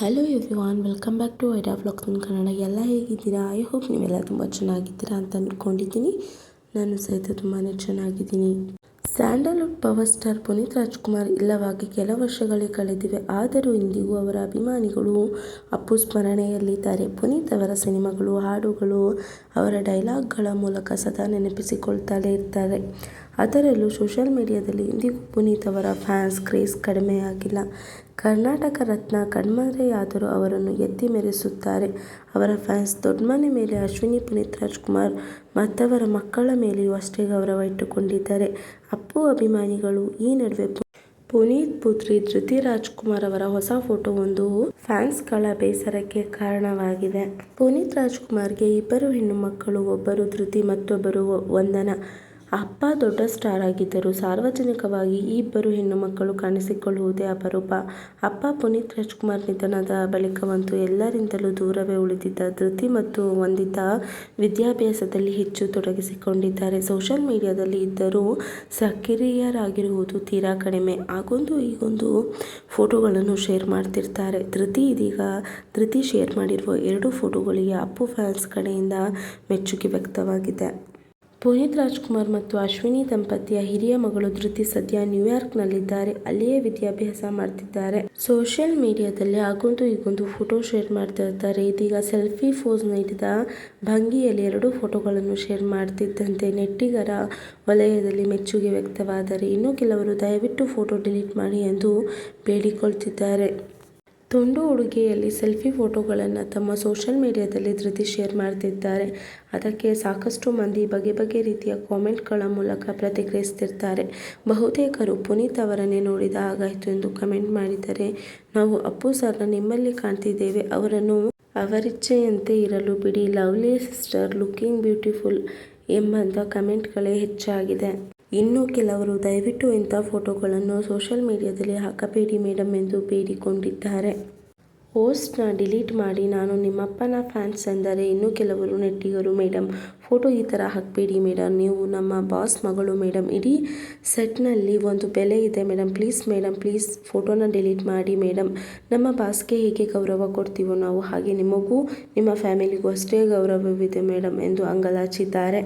Hello everyone welcome back to Aida vlogs in Kannada ಎಲ್ಲ ಹೇಗಿದ್ದೀರಾ? I hope ನೀವೆಲ್ಲ ತುಂಬ ಚೆನ್ನಾಗಿದ್ದೀರಾ ಅಂತ ಅಂದ್ಕೊಂಡಿದ್ದೀನಿ ನಾನು ಸಹಿತ ತುಂಬಾ ಚೆನ್ನಾಗಿದ್ದೀನಿ. Sandalwood power star Puneeth Rajkumar ಇಲ್ಲವಾಗಿ ಕೆಲ ವರ್ಷಗಳೇ ಕಳೆದಿವೆ. ಆದರೂ ಇಂದಿಗೂ ಅವರ ಅಭಿಮಾನಿಗಳು ಅಪ್ಪು ಸ್ಮರಣೆಯಲ್ಲಿದ್ದಾರೆ. ಪುನೀತ್ ಅವರ ಸಿನಿಮಾಗಳು, ಹಾಡುಗಳು ಅವರ ಡೈಲಾಗ್ಗಳ ಮೂಲಕ ಸದಾ ನೆನಪಿಸಿಕೊಳ್ತಲೇ ಇರ್ತಾರೆ. ಅದರಲ್ಲೂ ಸೋಷಿಯಲ್ ಮೀಡಿಯಾದಲ್ಲಿ ಇಂದಿಗೂ ಪುನೀತ್ ಅವರ ಫ್ಯಾನ್ಸ್ ಕ್ರೇಜ್ ಕಡಿಮೆಯಾಗಿಲ್ಲ ಕರ್ನಾಟಕ ರತ್ನ ಕಣ್ಮರೆಯಾದರೂ ಅವರನ್ನು ಎತ್ತಿ ಮೆರೆಸುತ್ತಾರೆ. ಅವರ ಫ್ಯಾನ್ಸ್ ದೊಡ್ಡಮನೆ ಮೇಲೆ ಅಶ್ವಿನಿ, ಪುನೀತ್ ರಾಜ್ಕುಮಾರ್ ಮತ್ತವರ ಮಕ್ಕಳ ಮೇಲೆಯೂ ಅಷ್ಟೇ ಗೌರವ ಇಟ್ಟುಕೊಂಡಿದ್ದಾರೆ. ಅಪ್ಪು ಅಭಿಮಾನಿಗಳು ಈ ನಡುವೆ ಪುನೀತ್ ಪುತ್ರಿ ಧೃತಿ ರಾಜ್ಕುಮಾರ್ ಅವರ ಹೊಸ ಫೋಟೋ ಒಂದು ಫ್ಯಾನ್ಸ್ಗಳ ಬೇಸರಕ್ಕೆ ಕಾರಣವಾಗಿದೆ. ಪುನೀತ್ ರಾಜ್ಕುಮಾರ್ಗೆ ಇಬ್ಬರು ಹೆಣ್ಣು ಮಕ್ಕಳು ಒಬ್ಬರು ಧೃತಿ, ಮತ್ತೊಬ್ಬರು ವಂದನಾ. ಅಪ್ಪ ದೊಡ್ಡ ಸ್ಟಾರ್ ಆಗಿದ್ದರು ಸಾರ್ವಜನಿಕವಾಗಿ ಈ ಇಬ್ಬರು ಹೆಣ್ಣು ಮಕ್ಕಳು ಕಾಣಿಸಿಕೊಳ್ಳುವುದೇ ಅಪರೂಪ. ಅಪ್ಪ ಪುನೀತ್ ರಾಜ್ಕುಮಾರ್ ನಿಧನದ ಬಳಿಕವಂತೂ ಎಲ್ಲರಿಂದಲೂ ದೂರವೇ ಉಳಿದಿದ್ದ ಧೃತಿ ಮತ್ತು ವಂದಿತಾ ವಿದ್ಯಾಭ್ಯಾಸದಲ್ಲಿ ಹೆಚ್ಚು ತೊಡಗಿಸಿಕೊಂಡಿದ್ದಾರೆ. ಸೋಷಲ್ ಮೀಡಿಯಾದಲ್ಲಿ ಇದ್ದರೂ ಸಕ್ರಿಯರಾಗಿರುವುದು ತೀರಾ ಕಡಿಮೆ. ಆಗೊಂದು ಈಗೊಂದು ಫೋಟೋಗಳನ್ನು ಶೇರ್ ಮಾಡ್ತಿರ್ತಾರೆ. ಧೃತಿ ಇದೀಗ, ಧೃತಿ ಶೇರ್ ಮಾಡಿರುವ ಎರಡು ಫೋಟೋಗಳಿಗೆ ಅಪ್ಪು ಫ್ಯಾನ್ಸ್ ಕಡೆಯಿಂದ ಮೆಚ್ಚುಗೆ ವ್ಯಕ್ತವಾಗಿದೆ. ಪುನೀತ್ ರಾಜ್ಕುಮಾರ್ ಮತ್ತು ಅಶ್ವಿನಿ ದಂಪತಿಯ ಹಿರಿಯ ಮಗಳು ಧೃತಿ ಸದ್ಯ ನ್ಯೂಯಾರ್ಕ್ನಲ್ಲಿದ್ದಾರೆ. ಅಲ್ಲಿಯೇ ವಿದ್ಯಾಭ್ಯಾಸ ಮಾಡ್ತಿದ್ದಾರೆ. ಸೋಷಿಯಲ್ ಮೀಡಿಯಾದಲ್ಲಿ ಆಗೊಂದು ಈಗೊಂದು ಫೋಟೋ ಶೇರ್ ಮಾಡ್ತಿರ್ತಾರೆ. ಇದೀಗ ಸೆಲ್ಫಿ ಫೋಸ್ ನೀಡಿದ ಭಂಗಿಯಲ್ಲಿ ಎರಡು ಫೋಟೋಗಳನ್ನು ಶೇರ್ ಮಾಡ್ತಿದ್ದಂತೆ ನೆಟ್ಟಿಗರ ವಲಯದಲ್ಲಿ ಮೆಚ್ಚುಗೆ ವ್ಯಕ್ತವಾದರೆ ಇನ್ನು ಕೆಲವರು ದಯವಿಟ್ಟು ಫೋಟೋ ಡಿಲೀಟ್ ಮಾಡಿ ಎಂದು ಬೇಡಿಕೊಳ್ತಿದ್ದಾರೆ. ತುಂಡು ಉಡುಗೆಯಲ್ಲಿ ಸೆಲ್ಫಿ ಫೋಟೋಗಳನ್ನು ತಮ್ಮ ಸೋಷಿಯಲ್ ಮೀಡಿಯಾದಲ್ಲಿ ಧೃತಿ ಶೇರ್ ಮಾಡ್ತಿದ್ದಾರೆ. ಅದಕ್ಕೆ ಸಾಕಷ್ಟು ಮಂದಿ ಬಗೆ ಬಗೆ ರೀತಿಯ ಕಾಮೆಂಟ್ಗಳ ಮೂಲಕ ಪ್ರತಿಕ್ರಿಯಿಸ್ತಿರ್ತಾರೆ. ಬಹುತೇಕರು ಪುನೀತ್ ಅವರನ್ನೇ ನೋಡಿದ ಆಗಾಯಿತು ಎಂದು ಕಮೆಂಟ್ ಮಾಡಿದರೆ, ನಾವು ಅಪ್ಪು ಸರ್ನ ನಿಮ್ಮಲ್ಲಿ ಕಾಣ್ತಿದ್ದೇವೆ. ಅವರನ್ನು ಅವರಿಚ್ಛೆಯಂತೆ ಇರಲು ಬಿಡಿ. ಲವ್ಲಿ ಸಿಸ್ಟರ್ ಲುಕ್ಕಿಂಗ್ ಬ್ಯೂಟಿಫುಲ್ ಎಂಬಂಥ ಕಮೆಂಟ್ಗಳೇ ಹೆಚ್ಚಾಗಿದೆ. ಇನ್ನು ಕೆಲವರು ದಯವಿಟ್ಟು ಇಂಥ ಫೋಟೋಗಳನ್ನು ಸೋಷಿಯಲ್ ಮೀಡಿಯಾದಲ್ಲಿ ಹಾಕಬೇಡಿ ಮೇಡಮ್ ಎಂದು ಬೇಡಿಕೊಂಡಿದ್ದಾರೆ. ಪೋಸ್ಟ್ನ ಡಿಲೀಟ್ ಮಾಡಿ, ನಾನು ನಿಮ್ಮಪ್ಪನ ಫ್ಯಾನ್ಸ್ ಎಂದರೆ ಇನ್ನು ಕೆಲವರು ನೆಟ್ಟಿಗರು ಮೇಡಮ್ ಫೋಟೋ ಈ ಥರ ಹಾಕಬೇಡಿ ಮೇಡಮ್ ನೀವು ನಮ್ಮ ಬಾಸ್ ಮಗಳು ಮೇಡಮ್ ಇಡೀ ಸೆಟ್ನಲ್ಲಿ ಒಂದು ಬೆಲೆ ಇದೆ ಮೇಡಮ್ ಪ್ಲೀಸ್ ಮೇಡಮ್ ಪ್ಲೀಸ್ ಫೋಟೋನ ಡಿಲೀಟ್ ಮಾಡಿ ಮೇಡಮ್ ನಮ್ಮ ಬಾಸ್ಗೆ ಹೇಗೆ ಗೌರವ ಕೊಡ್ತೀವೋ ನಾವು ಹಾಗೆ ನಿಮಗೂ ನಿಮ್ಮ ಫ್ಯಾಮಿಲಿಗೂ ಅಷ್ಟೇ ಗೌರವವಿದೆ ಮೇಡಮ್ ಎಂದು ಅಂಗಲಾಚಿದ್ದಾರೆ.